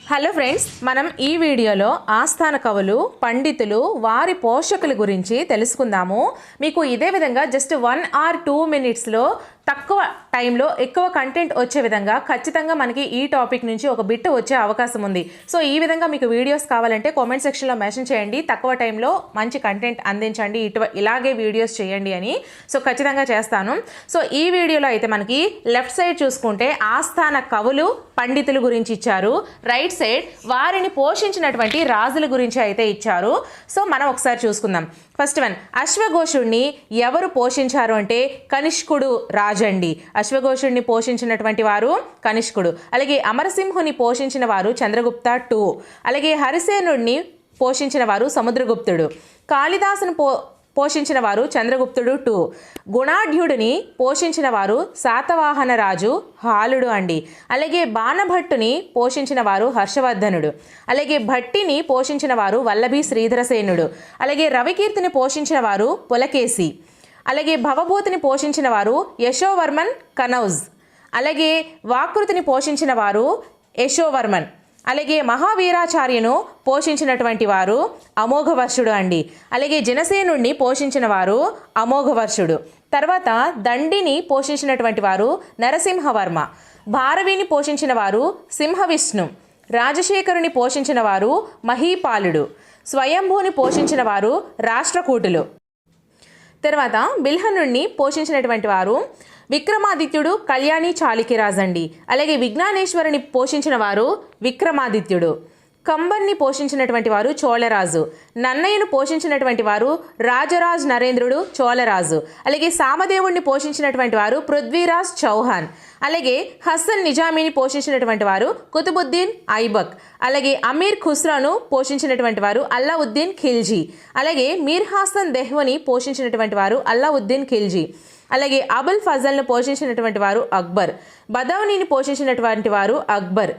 Hello friends మనం ఈ వీడియోలో ఆస్థాన కవులు పండితులు వారి పోషకుల గురించి తెలుసుకుందాము. మీకు ఇదే విధంగా జస్ట్ వన్ ఆర్ టూ మినిట్స్లో తక్కువ టైంలో ఎక్కువ కంటెంట్ వచ్చే విధంగా ఖచ్చితంగా మనకి ఈ టాపిక్ నుంచి ఒక బిట్ వచ్చే అవకాశం ఉంది. సో ఈ విధంగా మీకు వీడియోస్ కావాలంటే కామెంట్ సెక్షన్లో మెన్షన్ చేయండి. తక్కువ టైంలో మంచి కంటెంట్ అందించండి. ఇటు ఇలాగే వీడియోస్ చేయండి అని. సో ఖచ్చితంగా చేస్తాను. సో ఈ వీడియోలో అయితే మనకి లెఫ్ట్ సైడ్ చూసుకుంటే ఆస్థాన కవులు పండితుల గురించి ఇచ్చారు. రైట్ సైడ్ వారిని పోషించినటువంటి రాజుల గురించి అయితే ఇచ్చారు. సో మనం ఒకసారి చూసుకుందాం. ఫస్ట్ వన్ అశ్వఘోషుణ్ణి ఎవరు పోషించారు అంటే కనిష్కుడు రాజు. రాజండి. అశ్వఘోషుడిని పోషించినటువంటి వారు కనిష్కుడు. అలాగే అమరసింహుని పోషించిన వారు చంద్రగుప్త టూ. అలాగే హరిసేనుడిని పోషించిన వారు సముద్రగుప్తుడు. కాళిదాసును పో పోషించిన వారు చంద్రగుప్తుడు టూ. గుణాఢ్యుడిని పోషించిన వారు శాతవాహన రాజు హాలుడు అండి. అలాగే బాణభట్టుని పోషించిన వారు హర్షవర్ధనుడు. అలాగే భట్టిని పోషించిన వారు వల్లభి శ్రీధరసేనుడు. అలాగే రవికీర్తిని పోషించిన వారు పులకేసి అలాగే భవభూతిని పోషించిన వారు యశోవర్మన్ కనౌజ్. అలాగే వాకృతిని పోషించిన వారు యశోవర్మన్. అలాగే మహావీరాచార్యను పోషించినటువంటి వారు అమోఘవర్షుడు అండి. అలాగే జనసేనుణ్ణి పోషించిన వారు అమోఘవర్షుడు. తర్వాత దండిని పోషించినటువంటి వారు నరసింహవర్మ. భారవిని పోషించిన వారు సింహవిష్ణు. రాజశేఖరుని పోషించిన వారు మహీపాలుడు. స్వయంభూని పోషించిన వారు రాష్ట్రకూటులు. తర్వాత బిల్హనుణ్ణి పోషించినటువంటి వారు విక్రమాదిత్యుడు కళ్యాణి చాళుక్యరాజు అండి అలాగే విజ్ఞానేశ్వరుని పోషించిన వారు విక్రమాదిత్యుడు. కంబన్ని పోషించినటువంటి వారు చోళరాజు. నన్నయ్యను పోషించినటువంటి వారు రాజరాజ్ నరేంద్రుడు చోళరాజు. అలాగే సామదేవుణ్ణి పోషించినటువంటి వారు పృథ్వీరాజ్ చౌహాన్. అలాగే హసన్ నిజామీని పోషించినటువంటి వారు కుతుబుద్దీన్ ఐబక్. అలాగే అమీర్ ఖుస్రాను పోషించినటువంటి వారు అల్లావుద్దీన్ ఖిల్జీ. అలాగే మీర్ హాసన్ దెహ్వని పోషించినటువంటి వారు అల్లావుద్దీన్ ఖిల్జీ. అలాగే అబుల్ ఫజల్ను పోషించినటువంటి వారు అక్బర్. బదౌనీని పోషించినటువంటి వారు అక్బర్.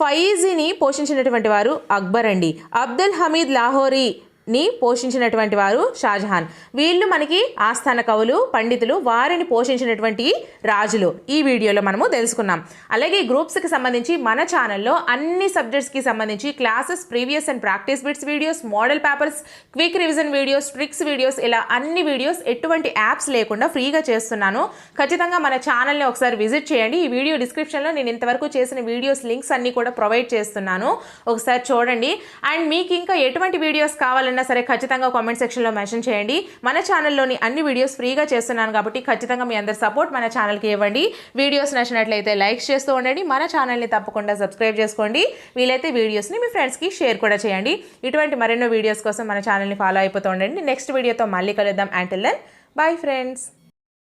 ఫయీజీని పోషించినటువంటి వారు అక్బర్ అండి. అబ్దుల్ హమీద్ లాహోరీ ని పోషించినటువంటి వారు షాజహాన్. వీళ్ళు మనకి ఆస్థాన కవులు పండితులు వారిని పోషించినటువంటి రాజులు. ఈ వీడియోలో మనము తెలుసుకున్నాం. అలాగే గ్రూప్స్కి సంబంధించి మన ఛానల్లో అన్ని సబ్జెక్ట్స్కి సంబంధించి classes previous and practice bits videos model papers quick revision videos tricks videos ఇలా అన్ని వీడియోస్ ఎటువంటి యాప్స్ లేకుండా ఫ్రీగా చేస్తున్నాను. ఖచ్చితంగా మన ఛానల్ని ఒకసారి విజిట్ చేయండి. ఈ వీడియో డిస్క్రిప్షన్లో నేను ఇంతవరకు చేసిన వీడియోస్ లింక్స్ అన్నీ కూడా ప్రొవైడ్ చేస్తున్నాను. ఒకసారి చూడండి. అండ్ మీకు ఇంకా ఎటువంటి వీడియోస్ కావాలన్నా సరే ఖచ్చితంగా కామెంట్ సెక్షన్లో మెన్షన్ చేయండి. మన ఛానల్లోని అన్ని వీడియోస్ ఫ్రీగా చేస్తున్నాను కాబట్టి ఖచ్చితంగా మీ అందరి సపోర్ట్ మన ఛానల్కి ఇవ్వండి. వీడియోస్ నచ్చినట్లయితే లైక్స్ చేస్తూ ఉండండి. మన ఛానల్ని తప్పకుండా సబ్స్క్రైబ్ చేసుకోండి. వీలైతే వీడియోస్ని మీ ఫ్రెండ్స్కి షేర్ కూడా చేయండి. ఇటువంటి మరెన్నో వీడియోస్ కోసం మన ఛానల్ని ఫాలో అయిపోతూ ఉండండి. నెక్స్ట్ వీడియోతో మళ్ళీ కలుద్దాం. Until then bye friends